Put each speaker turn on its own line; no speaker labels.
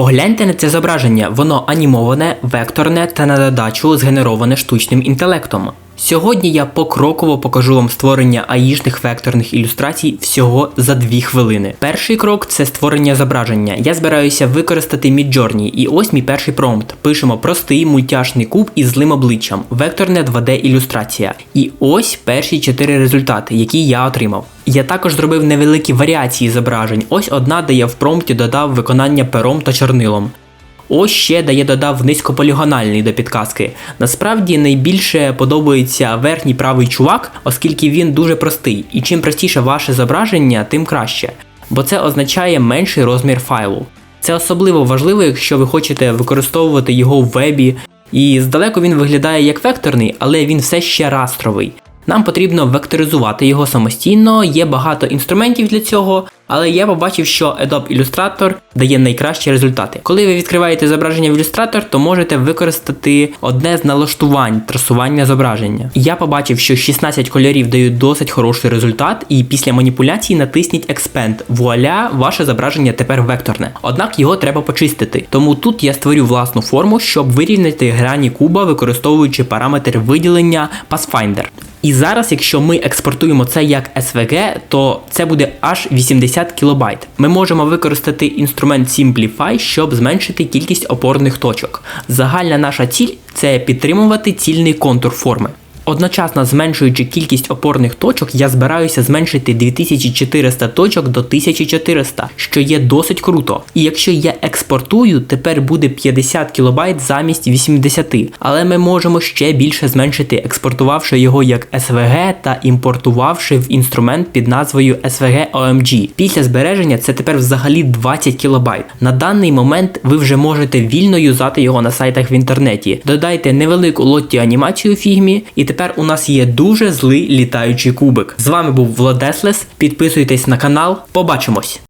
Погляньте на це зображення, воно анімоване, векторне та на додачу згенероване штучним інтелектом. Сьогодні я покроково покажу вам створення аїшних векторних ілюстрацій всього за 2 хвилини. Перший крок це створення зображення. Я збираюся використати Midjourney, і ось мій перший промпт. Пишемо простий мультяшний куб із злим обличчям, векторне 2D ілюстрація. І ось перші 4 результати, які я отримав. Я також зробив невеликі варіації зображень. Ось одна, де я в промпті додав виконання пером та чорнилом. Ось ще я додав низькополігональний до підказки. Насправді найбільше подобається верхній правий чувак, оскільки він дуже простий, і чим простіше ваше зображення, тим краще, бо це означає менший розмір файлу. Це особливо важливо, якщо ви хочете використовувати його в вебі, і здалеку він виглядає як векторний, але він все ще растровий. Нам потрібно векторизувати його самостійно, є багато інструментів для цього, але я побачив, що Adobe Illustrator дає найкращі результати. Коли ви відкриваєте зображення в Illustrator, то можете використати одне з налаштувань трасування зображення. Я побачив, що 16 кольорів дають досить хороший результат, і після маніпуляції натисніть Expand. Вуаля, ваше зображення тепер векторне. Однак його треба почистити. Тому тут я створю власну форму, щоб вирівняти грані куба, використовуючи параметр виділення Pathfinder. І зараз, якщо ми експортуємо це як SVG, то це буде аж 80 кБ. Ми можемо використати інструмент Simplify, щоб зменшити кількість опорних точок. Загальна наша ціль це підтримувати цільний контур форми. Одночасно зменшуючи кількість опорних точок, я збираюся зменшити 2400 точок до 1400, що є досить круто. І якщо я експортую, тепер буде 50 кБ замість 80, але ми можемо ще більше зменшити, експортувавши його як SVG та імпортувавши в інструмент під назвою SVG OMG. Після збереження це тепер взагалі 20 кБ. На даний момент ви вже можете вільно юзати його на сайтах в інтернеті. Додайте невелику лотті анімацію фігмі, і тепер у нас є дуже злий літаючий кубик. З вами був Владеслес. Підписуйтесь на канал. Побачимось!